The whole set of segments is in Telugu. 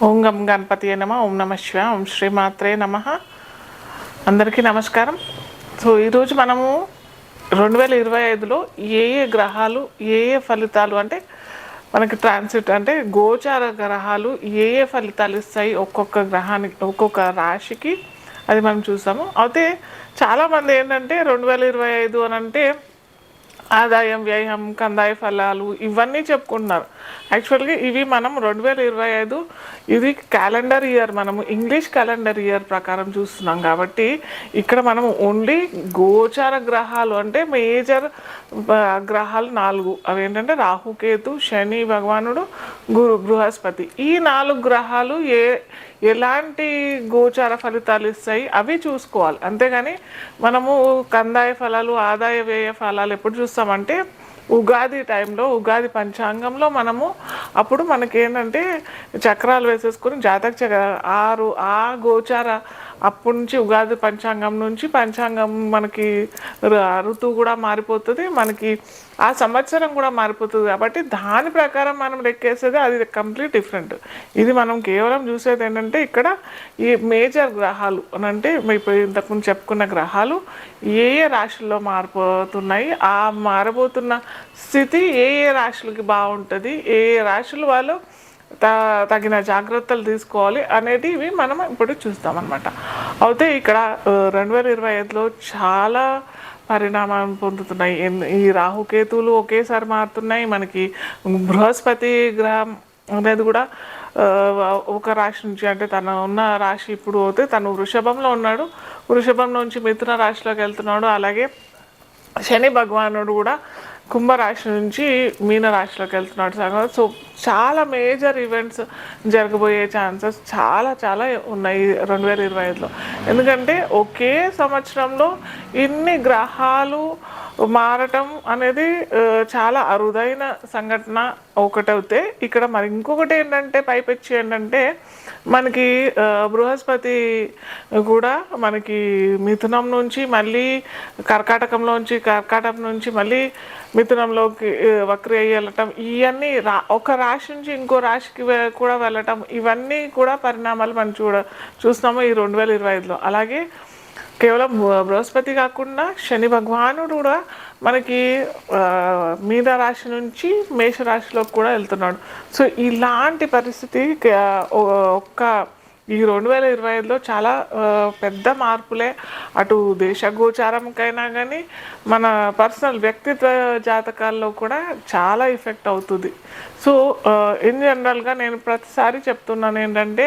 ఓం గం గణపతి నమ ఓం నమ శివ ఓం శ్రీమాత్రే నమ. అందరికీ నమస్కారం. సో ఈరోజు మనము రెండు వేల ఇరవై ఐదులో ఏ ఏ గ్రహాలు ఏ ఏ ఫలితాలు అంటే మనకి ట్రాన్సిట్ అంటే గోచార గ్రహాలు ఏ ఏ ఫలితాలు ఇస్తాయి ఒక్కొక్క గ్రహానికి ఒక్కొక్క రాశికి అది మనం చూసాము అయితే చాలామంది ఏంటంటే రెండు వేల ఇరవై ఐదు అని అంటే ఆదాయం వ్యయం కందాయ ఫలాలు ఇవన్నీ చెప్పుకుంటున్నారు. యాక్చువల్గా ఇవి మనం రెండు వేల ఇరవై ఐదు ఇది క్యాలెండర్ ఇయర్ మనము ఇంగ్లీష్ క్యాలెండర్ ఇయర్ ప్రకారం చూస్తున్నాం కాబట్టి ఇక్కడ మనం ఓన్లీ గోచార గ్రహాలు అంటే మేజర్ గ్రహాలు నాలుగు. అవి ఏంటంటే రాహుకేతు శని భగవానుడు గురు బృహస్పతి. ఈ నాలుగు గ్రహాలు ఏ ఎలాంటి గోచార ఫలితాలు ఇస్తాయి అవి చూసుకోవాలి. అంతేగాని మనము కందాయ ఫలాలు ఆదాయ వ్యయ ఫలాలు ఎప్పుడు చూస్తామంటే ఉగాది టైంలో ఉగాది పంచాంగంలో మనము అప్పుడు మనకేంటంటే చక్రాలు వేసేసుకొని జాతక చక్ర ఆరు ఆ గోచార అప్పటి నుంచి ఉగాది పంచాంగం నుంచి పంచాంగం మనకి ఋతువు కూడా మారిపోతుంది మనకి ఆ సంవత్సరం కూడా మారిపోతుంది కాబట్టి దాని ప్రకారం మనం లెక్కేసేది అది కంప్లీట్ డిఫరెంట్. ఇది మనం కేవలం చూసేది ఏంటంటే ఇక్కడ ఈ మేజర్ గ్రహాలు అని అంటే ఇప్పుడు ఇంతకుముందు చెప్పుకున్న గ్రహాలు ఏ ఏ రాశుల్లో మారిపోతున్నాయి ఆ మారబోతున్న స్థితి ఏ ఏ రాశులకి బాగుంటుంది ఏ ఏ రాశులు వాళ్ళు తగిన జాగ్రత్తలు తీసుకోవాలి అనేది ఇవి మనం ఇప్పుడు చూస్తామన్నమాట. అయితే ఇక్కడ రెండు వేల ఇరవై ఐదులో చాలా పరిణామం పొందుతున్నాయి. ఈ రాహుకేతువులు ఒకేసారి మారుతున్నాయి. మనకి బృహస్పతి గ్రహం అనేది కూడా ఒక రాశి నుంచి అంటే తను ఉన్న రాశి ఇప్పుడు పోతే తను వృషభంలో ఉన్నాడు. వృషభం నుంచి మిథున రాశిలోకి వెళ్తున్నాడు. అలాగే శని భగవానుడు కూడా కుంభరాశి నుంచి మీనరాశిలోకి వెళ్తున్నాడు సంగ సో చాలా మేజర్ ఈవెంట్స్ జరగబోయే ఛాన్సెస్ చాలా చాలా ఉన్నాయి రెండు వేల ఇరవై ఐదులో. ఎందుకంటే ఒకే సంవత్సరంలో ఇన్ని గ్రహాలు మారటం అనేది చాలా అరుదైన సంఘటన ఒకటవుతే ఇక్కడ మరి ఇంకొకటి ఏంటంటే పైపెచ్చి ఏంటంటే మనకి బృహస్పతి కూడా మనకి మిథునం నుంచి మళ్ళీ కర్కాటకంలోంచి కర్కాటకం నుంచి మళ్ళీ మిథునంలోకి వక్రి వెళ్ళటం ఇవన్నీ రా ఒక రాశి నుంచి ఇంకో రాశికి కూడా వెళ్ళటం ఇవన్నీ కూడా పరిణామాలు మనం చూడ చూస్తున్నాము ఈ రెండు వేల ఇరవై ఐదులో. అలాగే కేవలం బృ- బృహస్పతి కాకుండా శని భగవానుడు కూడా మనకి మీన రాశి నుంచి మేషరాశిలోకి కూడా వెళ్తున్నాడు. సో ఇలాంటి పరిస్థితి ఒక్క ఈ రెండు వేల ఇరవై ఐదులో చాలా పెద్ద మార్పులే. అటు దేశ గోచారంకైనా కానీ మన పర్సనల్ వ్యక్తిత్వ జాతకాల్లో కూడా చాలా ఎఫెక్ట్ అవుతుంది. సో ఇన్ జనరల్గా నేను ప్రతిసారి చెప్తున్నాను ఏంటంటే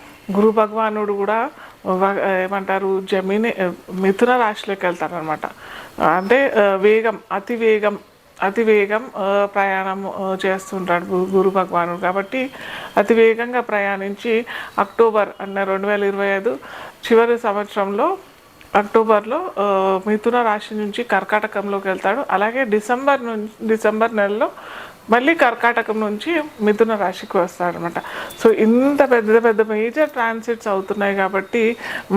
గురు భగవానుడు కూడా ఏమంటారు జమీని మిథున రాశిలోకి వెళ్తారనమాట అంటే వేగం అతి వేగం అతి వేగం ప్రయాణం చేస్తుంటాడు గురు భగవానుడు కాబట్టి అతి వేగంగా ప్రయాణించి అక్టోబర్ అన్న రెండు వేల ఇరవై ఐదు చివరి సంవత్సరంలో అక్టోబర్లో మిథున రాశి నుంచి కర్కాటకంలోకి వెళ్తాడు. అలాగే డిసెంబర్ నుంచి డిసెంబర్ నెలలో మళ్ళీ కర్కాటకం నుంచి మిథున రాశికి వస్తాడనమాట సో ఇంత పెద్ద పెద్ద మేజర్ ట్రాన్సిట్స్ అవుతున్నాయి కాబట్టి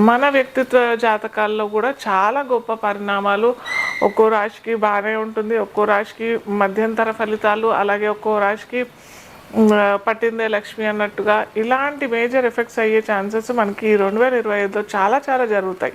మన వ్యక్తిత్వ జాతకాల్లో కూడా చాలా గొప్ప పరిణామాలు. ఒక్కో రాశికి బాగానే ఉంటుంది ఒక్కో రాశికి మధ్యంతర ఫలితాలు అలాగే ఒక్కో రాశికి పట్టిందే లక్ష్మి అన్నట్టుగా ఇలాంటి మేజర్ ఎఫెక్ట్స్ అయ్యే ఛాన్సెస్ మనకి రెండు వేల ఇరవై ఐదులో చాలా చాలా జరుగుతాయి.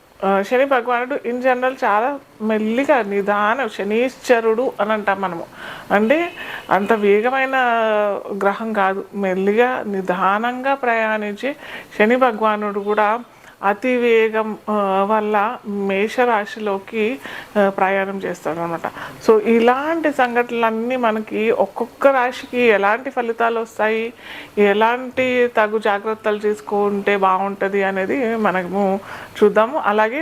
శని భగవానుడు ఇన్ జనరల్ చాలా మెల్లిగా నిదానం శనీశ్వరుడు అని అంటాం మనము. అంటే అంత వేగమైన గ్రహం కాదు. మెల్లిగా నిదానంగా ప్రయాణించి శని భగవానుడు కూడా అతి వేగం వల్ల మేషరాశిలోకి ప్రయాణం చేస్తాడు అనమాట సో ఇలాంటి సంఘటనలన్నీ మనకి ఒక్కొక్క రాశికి ఎలాంటి ఫలితాలు వస్తాయి? ఎలాంటి తగు జాగ్రత్తలు తీసుకుంటే బాగుంటుంది అనేది మనము చూద్దాము. అలాగే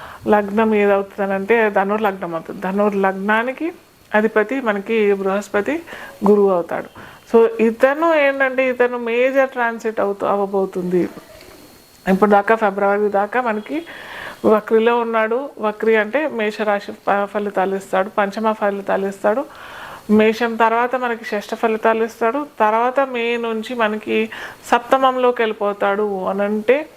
లగ్నం ఏదవుతుందనంటే ధనుర్ లగ్నం అవుతుంది. ధనుర్ లగ్నానికి అధిపతి మనకి బృహస్పతి గురువు అవుతాడు. సో ఇతను ఏంటంటే ఇతను మేజర్ ట్రాన్సిట్ అవుతూ అవ్వబోతుంది ఇప్పుడు దాకా ఫిబ్రవరి దాకా మనకి వక్రిలో ఉన్నాడు. వక్రి అంటే మేషరాశి ఫలితాలు ఇస్తాడు. పంచమ ఫలితాలు ఇస్తాడు. మేషం తర్వాత మనకి షష్ఠ ఫలితాలు ఇస్తాడు. తర్వాత మే నుంచి మనకి సప్తమంలోకి వెళ్ళిపోతాడు అని అంటే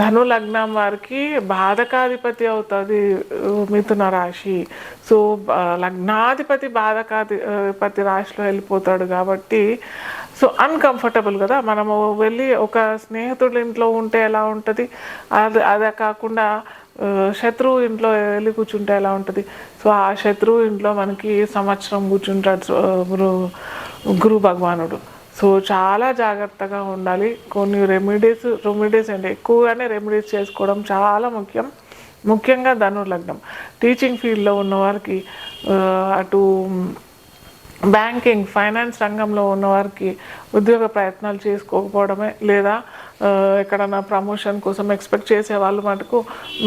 ధను లగ్నం వారికి బాధకాధిపతి అవుతుంది మిథున రాశి. సో లగ్నాధిపతి బాధకాధిపతి రాశిలో వెళ్ళిపోతాడు కాబట్టి సో అన్కంఫర్టబుల్ కదా. మనము వెళ్ళి ఒక స్నేహితుడి ఇంట్లో ఉంటే ఎలా ఉంటుంది? అది అదే కాకుండా శత్రువు ఇంట్లో వెళ్ళి కూర్చుంటే ఎలా ఉంటుంది? సో ఆ శత్రువు ఇంట్లో మనకి సంవత్సరం కూర్చుంటాడు గురు గురు భగవానుడు. సో చాలా జాగ్రత్తగా ఉండాలి. కొన్ని రెమెడీస్ రెమెడీస్ అంటే ఎక్కువగానే రెమెడీస్ చేసుకోవడం చాలా ముఖ్యం. ముఖ్యంగా ధనుర్లగ్నం టీచింగ్ ఫీల్డ్లో ఉన్న వారికి అటు బ్యాంకింగ్ ఫైనాన్స్ రంగంలో ఉన్నవారికి ఉద్యోగ ప్రయత్నాలు చేసుకోకపోవడమే లేదా ఎక్కడన్నా ప్రమోషన్ కోసం ఎక్స్పెక్ట్ చేసే వాళ్ళు మటుకు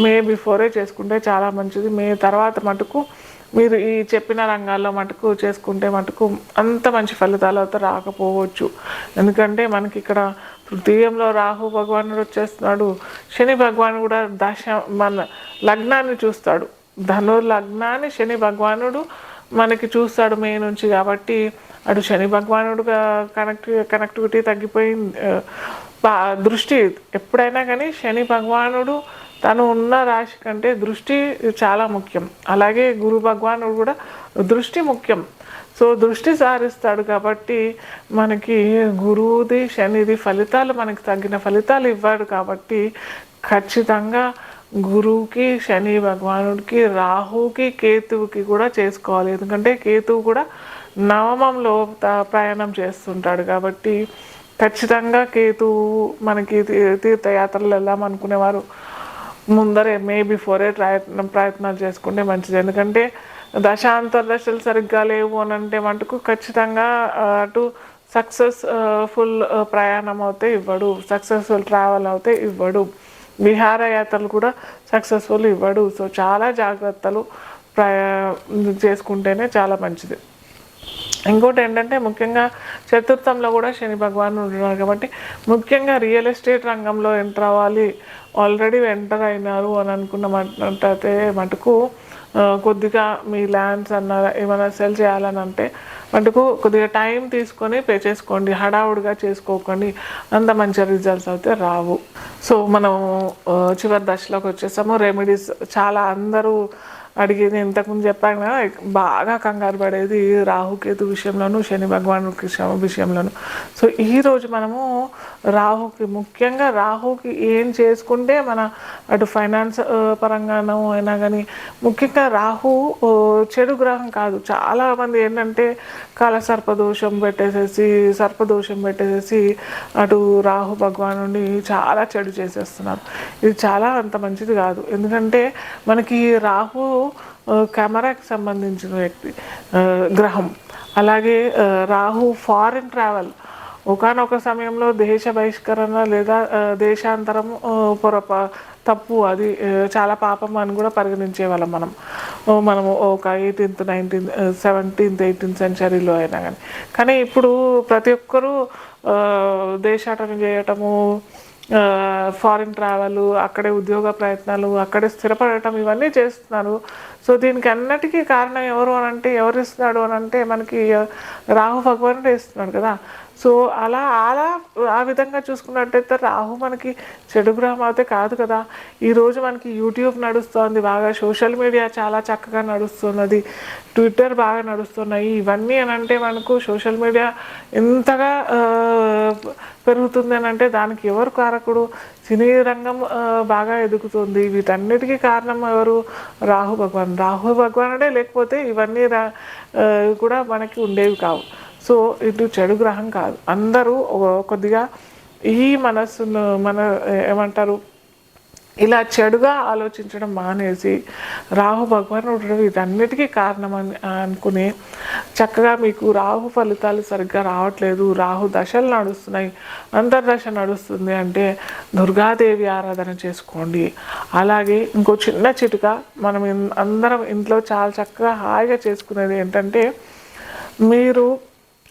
మే బిఫోరే చేసుకుంటే చాలా మంచిది. మే తర్వాత మటుకు మీరు ఈ చెప్పిన రంగాల్లో మటుకు చేసుకుంటే మటుకు అంత మంచి ఫలితాలు అయితే రాకపోవచ్చు. ఎందుకంటే మనకి ఇక్కడ తృతీయంలో రాహు భగవానుడు వచ్చేస్తున్నాడు. శని భగవానుడు కూడా దశ మన లగ్నాన్ని చూస్తాడు. ధను లగ్నాన్ని శని భగవానుడు మనకి చూస్తాడు మే నుంచి కాబట్టి అటు శని భగవానుడుగా కనెక్ట్ కనెక్టివిటీ తగ్గిపోయింది దృష్టి ఎప్పుడైనా కానీ శని భగవానుడు తను ఉన్న రాశి కంటే దృష్టి చాలా ముఖ్యం. అలాగే గురు భగవానుడు కూడా దృష్టి ముఖ్యం. సో దృష్టి సారిస్తాడు కాబట్టి మనకి గురువుది శనిది ఫలితాలు మనకి తగ్గిన ఫలితాలు ఇవ్వాడు కాబట్టి ఖచ్చితంగా గురువుకి శని భగవానుడికి రాహుకి కేతువుకి కూడా చేసుకోవాలి. ఎందుకంటే కేతువు కూడా నవమంలో త- ప్రయాణం చేస్తుంటాడు కాబట్టి ఖచ్చితంగా కేతువు మనకి తీర్థయాత్రలు వెళ్దాం అనుకునేవారు. ముందరే మే బిఫోరే ప్రయత్నం ప్రయత్నాలు చేసుకుంటే మంచిది. ఎందుకంటే దశాంతర్దశలు సరిగ్గా లేవు అని అంటే మటుకు ఖచ్చితంగా అటు సక్సెస్ ఫుల్ ప్రయాణం అవుతే ఇవ్వడు. సక్సెస్ఫుల్ ట్రావెల్ అవుతే ఇవ్వడు. విహారయాత్రలు కూడా సక్సెస్ఫుల్ ఇవ్వడు. సో చాలా జాగ్రత్తలు ప్రయా చేసుకుంటేనే చాలా మంచిది. ఇంకోటి ఏంటంటే ముఖ్యంగా చతుర్థంలో కూడా శని భగవాన్ ఉంటున్నారు కాబట్టి ముఖ్యంగా రియల్ ఎస్టేట్ రంగంలో ఎంటర్ అవ్వాలి. ఆల్రెడీ ఎంటర్ అయినారు అని అనుకున్న. మట్టయితే మటుకు కొద్దిగా మీ ల్యాండ్స్ అన్నారా ఏమైనా సెల్ చేయాలని అంటే మటుకు కొద్దిగా టైం తీసుకొని పే చేసుకోండి హడావుడిగా చేసుకోకండి. అంత మంచి రిజల్ట్స్ అయితే రావు. సో మనం చివరి దశలోకి వచ్చేసాము. రెమెడీస్ చాలా అందరూ అడిగేది ఇంతకుముందు చెప్పాను కదా బాగా కంగారు పడేది రాహుకేతు విషయంలోను శని భగవాను కృష్ణ విషయంలోను. సో ఈరోజు మనము రాహుకి ముఖ్యంగా రాహుకి ఏం చేసుకుంటే మన అటు ఫైనాన్స్ పరంగానో అయినా కానీ ముఖ్యంగా రాహు చెడు గ్రహం కాదు. చాలామంది ఏంటంటే కాల సర్పదోషం పెట్టేసేసి సర్పదోషం పెట్టేసేసి అటు రాహు భగవాను చాలా చెడు చేసేస్తున్నారు. ఇది చాలా అంత మంచిది కాదు. ఎందుకంటే మనకి రాహు కెమెరాకి సంబంధించిన వ్యక్తి గ్రహం. అలాగే రాహు ఫారిన్ ట్రావెల్. ఒకనొక సమయంలో దేశ బహిష్కరణ లేదా దేశాంతరం పొరపా పొరప తప్పు అది చాలా పాపం అని కూడా పరిగణించే వాళ్ళం మనం మనము ఒక ఎయిటీన్త్ నైన్టీన్త్ సెవెంటీన్త్ ఎయిటీన్త్ సెంచరీలో అయినా కానీ కానీ ఇప్పుడు ప్రతి ఒక్కరూ దేశాటన చేయటము ఫారిన్ ట్రావెల్ అక్కడే ఉద్యోగ ప్రయత్నాలు అక్కడే స్థిరపడటం ఇవన్నీ చేస్తున్నారు. సో దీనికి అన్నిటికీ కారణం ఎవరు అని అంటే ఎవరు ఇస్తున్నాడు అని అంటే మనకి రాహు భగవానుడు ఇస్తున్నాడు కదా. సో అలా అలా ఆ విధంగా చూసుకున్నట్టయితే రాహు మనకి చెడు గ్రహం అయితే కాదు కదా. ఈరోజు మనకి యూట్యూబ్ నడుస్తుంది బాగా సోషల్ మీడియా చాలా చక్కగా నడుస్తున్నది ట్విట్టర్ బాగా నడుస్తున్నాయి. ఇవన్నీ అని అంటే మనకు సోషల్ మీడియా ఎంతగా పెరుగుతుంది అని అంటే దానికి ఎవరు కారకుడు? సినీ రంగం బాగా ఎదుగుతుంది. వీటన్నిటికీ కారణం ఎవరు? రాహు భగవాన్. రాహు భగవానుడే లేకపోతే ఇవన్నీ రా కూడా మనకి ఉండేవి కావు. సో ఇటు చెడు గ్రహం కాదు. అందరూ కొద్దిగా ఈ మనస్సును మన ఏమంటారు ఇలా చెడుగా ఆలోచించడం మానేసి రాహు భగవానుడు ఇదన్నిటికీ కారణం అని అనుకుని చక్కగా మీకు రాహు ఫలితాలు సరిగ్గా రావట్లేదు. రాహు దశలు నడుస్తున్నాయి. అంతర్దశ నడుస్తుంది అంటే దుర్గాదేవి ఆరాధన చేసుకోండి. అలాగే ఇంకో చిన్న చిటుక మనం అందరం ఇంట్లో చాలా చక్కగా హాయిగా చేసుకునేది ఏంటంటే మీరు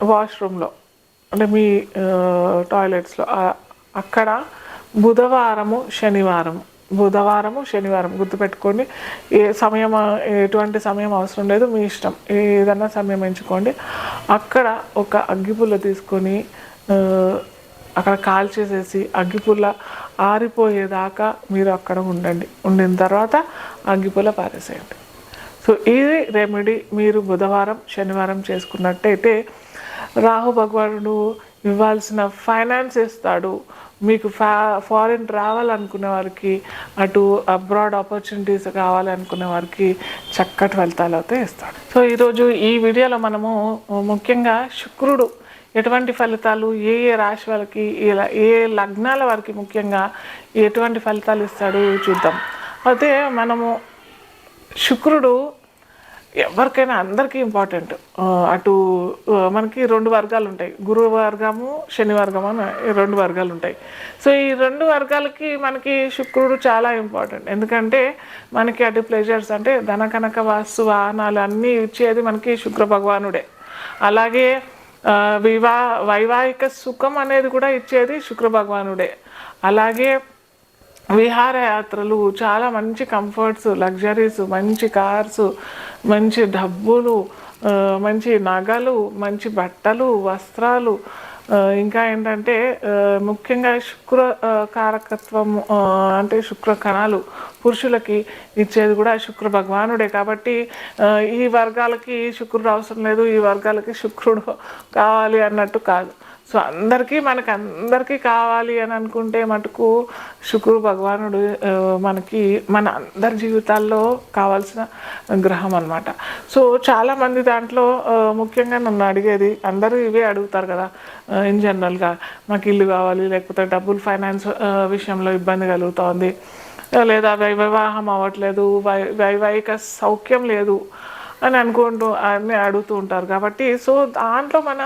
వాష్రూమ్లో. అంటే మీ టాయిలెట్స్లో. అక్కడ బుధవారము శనివారం బుధవారము శనివారం గుర్తుపెట్టుకోండి. ఏ సమయం ఎటువంటి సమయం అవసరం లేదు మీ ఇష్టం. ఏదన్నా సమయం ఎంచుకోండి. అక్కడ ఒక అగ్గిపుల్ల తీసుకొని అక్కడ అక్కడ కాల్చేసేసి అగ్గిపుల్ల ఆరిపోయేదాకా మీరు అక్కడ ఉండండి. ఉండిన తర్వాత అగ్గిపుల్ల పారేసేయండి. సో ఇది రెమెడీ మీరు బుధవారం శనివారం చేసుకున్నట్టయితే రాహు భగవానుడు ఇవ్వాల్సిన ఫైనాన్స్ ఇస్తాడు. మీకు ఫా ఫారిన్ రావాలనుకునే వారికి అటు అబ్రాడ్ ఆపర్చునిటీస్ కావాలనుకునే వారికి చక్కటి ఫలితాలు అయితే ఇస్తాడు. సో ఈరోజు ఈ వీడియోలో మనము ముఖ్యంగా శుక్రుడు ఎటువంటి ఫలితాలు ఏ ఏ రాశి వాళ్ళకి ఏ లగ్నాల వారికి ముఖ్యంగా ఎటువంటి ఫలితాలు ఇస్తాడు చూద్దాం. అయితే మనము శుక్రుడు ఎవరికైనా అందరికీ ఇంపార్టెంట్ అటు మనకి రెండు వర్గాలు ఉంటాయి. గురు వర్గము శని వర్గము అని రెండు వర్గాలు ఉంటాయి. సో ఈ రెండు వర్గాలకి మనకి శుక్రుడు చాలా ఇంపార్టెంట్ ఎందుకంటే మనకి అటు ప్లెజర్స్ అంటే ధన కనక వాస్తు వాహనాలు అన్నీ ఇచ్చేది మనకి శుక్ర భగవానుడే. అలాగే వివా వైవాహిక సుఖం అనేది కూడా ఇచ్చేది శుక్ర భగవానుడే. అలాగే విహారయాత్రలు చాలా మంచి కంఫర్ట్స్ లగ్జరీస్ మంచి కార్స్ మంచి డబ్బులు మంచి నగలు మంచి బట్టలు వస్త్రాలు. ఇంకా ఏంటంటే ముఖ్యంగా శుక్ర కారకత్వం అంటే శుక్ర కణాలు పురుషులకి ఇచ్చేది కూడా శుక్ర భగవానుడే కాబట్టి ఈ వర్గాలకి శుక్రుడు అవసరం లేదు ఈ వర్గాలకి శుక్రుడు కావాలి అన్నట్టు కాదు. సో అందరికీ మనకి అందరికీ కావాలి అని అనుకుంటే మటుకు శుక్రుడు భగవానుడు మనకి మన అందరి జీవితాల్లో కావాల్సిన గ్రహం అనమాట సో చాలామంది దాంట్లో ముఖ్యంగా నన్ను అడిగేది అందరూ ఇవే అడుగుతారు కదా ఇన్ జనరల్గా మాకు ఇల్లు కావాలి లేకపోతే డబ్బులు ఫైనాన్స్ విషయంలో ఇబ్బంది కలుగుతోంది లేదా వై- వివాహం అవ్వట్లేదు వై వైవాహిక సౌఖ్యం లేదు అని అనుకుంటూ అన్నీ అడుగుతూ ఉంటారు. కాబట్టి సో దాంట్లో మన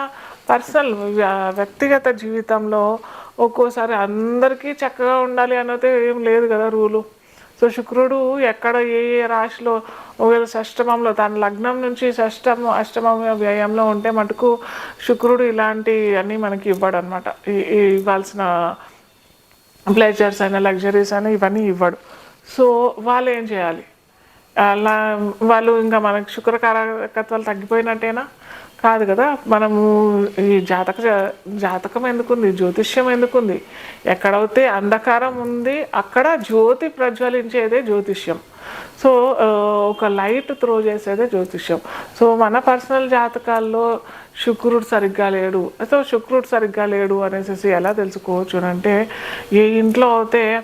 పర్సనల్ వ్యక్తిగత జీవితంలో ఒక్కోసారి అందరికీ చక్కగా ఉండాలి అన్నది ఏం లేదు కదా రూలు. సో శుక్రుడు ఎక్కడ ఏ ఏ రాశిలో ఒకవేళ షష్టమంలో తన లగ్నం నుంచి షష్టం అష్టమం వ్యయంలో ఉంటే మటుకు శుక్రుడు ఇలాంటి అన్నీ మనకి ఇవ్వడు అనమాట ఇవ్వాల్సిన ప్లెజర్స్ అయినా లగ్జరీస్ అయినా ఇవన్నీ ఇవ్వడు. సో వాళ్ళు ఏం చేయాలి? అలా వాళ్ళు ఇంకా మనకి శుక్రకారకత్వాలు తగ్గిపోయినట్టేనా? కాదు కదా మనము ఈ జాతక జాతకం ఎందుకుంది జ్యోతిష్యం ఎందుకుంది? ఎక్కడైతే అంధకారం ఉంది అక్కడ జ్యోతి ప్రజ్వలించేదే జ్యోతిష్యం. సో ఒక లైట్ త్రో చేసేదే జ్యోతిష్యం. సో మన పర్సనల్ జాతకాల్లో శుక్రుడు సరిగ్గా లేడు. సో శుక్రుడు సరిగ్గా లేడు అనేసి ఎలా తెలుసుకోవచ్చు అంటే ఏ ఇంట్లో అయితే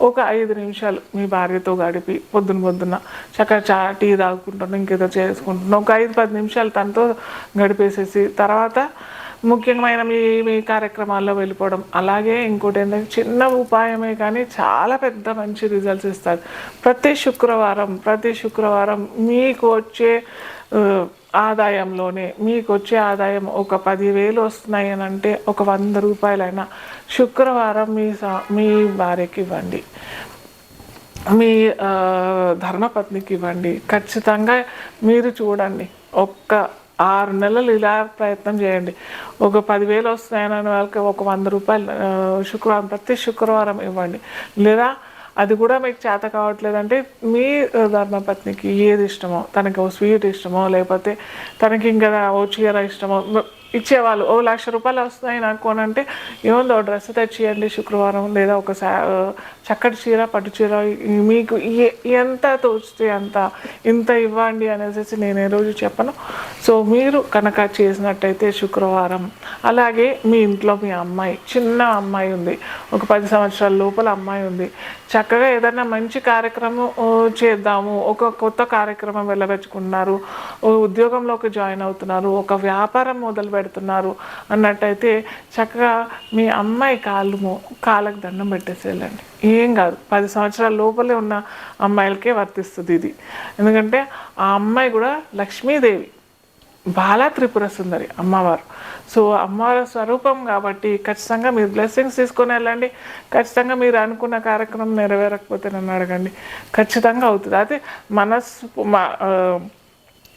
ఒక ఐదు నిమిషాలు మీ భార్యతో గడిపి పొద్దున పొద్దున్న చక్కగా చా టీ తాగుకుంటున్నాం ఇంకేదో చేసుకుంటున్నాం. ఒక ఐదు పది నిమిషాలు తనతో గడిపేసేసి తర్వాత ముఖ్యమైన మీ మీ కార్యక్రమాల్లో వెళ్ళిపోవడం. అలాగే ఇంకోటి ఏంటంటే చిన్న ఉపాయమే కానీ చాలా పెద్ద మంచి రిజల్ట్స్ ఇస్తారు. ప్రతి శుక్రవారం ప్రతి శుక్రవారం మీకు వచ్చే ఆదాయంలోనే మీకు వచ్చే ఆదాయం ఒక పదివేలు వస్తున్నాయి అని అంటే ఒక వంద రూపాయలైనా శుక్రవారం మీ సా- మీ భార్యకి ఇవ్వండి. మీ ధర్మపత్నికి ఇవ్వండి. ఖచ్చితంగా మీరు చూడండి. ఒక్క ఆరు నెలలు ఇలా ప్రయత్నం చేయండి. ఒక పదివేలు వస్తున్నాయని వాళ్ళకి ఒక వంద రూపాయలు శుక్రవారం ప్రతి శుక్రవారం ఇవ్వండి. లేదా అది కూడా మీకు చేత కావట్లేదంటే మీ ధర్మపత్నికి ఏది ఇష్టమో తనకి ఓ స్వీట్ ఇష్టమో లేకపోతే తనకి ఇంకా ఓ చీర ఇష్టమో ఇచ్చేవాళ్ళు. ఓ లక్ష రూపాయలు వస్తున్నాయి నాకు అని అంటే ఏముందో డ్రెస్ తెచ్చియండి శుక్రవారం లేదా ఒక సా- చక్కటి చీర పట్టు చీర మీకు ఎంత తోచితే అంత ఇంత ఇవ్వండి అనేసి నేను ఏ రోజు చెప్పను. సో మీరు కనుక చేసినట్టయితే శుక్రవారం. అలాగే మీ ఇంట్లో మీ అమ్మాయి చిన్న అమ్మాయి ఉంది. ఒక పది సంవత్సరాల లోపల అమ్మాయి ఉంది. చక్కగా ఏదైనా మంచి కార్యక్రమం చేద్దాము. ఒక కొత్త కార్యక్రమం వెళ్ళబెట్టుకున్నారు ఉద్యోగంలోకి జాయిన్ అవుతున్నారు. ఒక వ్యాపారం మొదలు పెడుతున్నారు అన్నట్టయితే చక్కగా మీ అమ్మాయి కాళ్ళము కాళ్ళకు దండం పెట్టేసేయాలండి. ఏం కాదు. పది సంవత్సరాల లోపలే ఉన్న అమ్మాయిలకే వర్తిస్తుంది ఇది. ఎందుకంటే ఆ అమ్మాయి కూడా లక్ష్మీదేవి. బాలా త్రిపుర సుందరి అమ్మవారు. సో అమ్మవారి స్వరూపం కాబట్టి ఖచ్చితంగా మీరు బ్లెస్సింగ్స్ తీసుకొని వెళ్ళండి. ఖచ్చితంగా మీరు అనుకున్న కార్యక్రమం నెరవేరకపోతే నన్ను అడగండి. ఖచ్చితంగా అవుతుంది. అయితే మనస్సు మా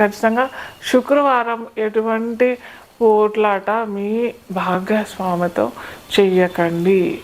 ఖచ్చితంగా శుక్రవారం ఎటువంటి పోట్లాట మీ భాగస్వామితో చెయ్యకండి.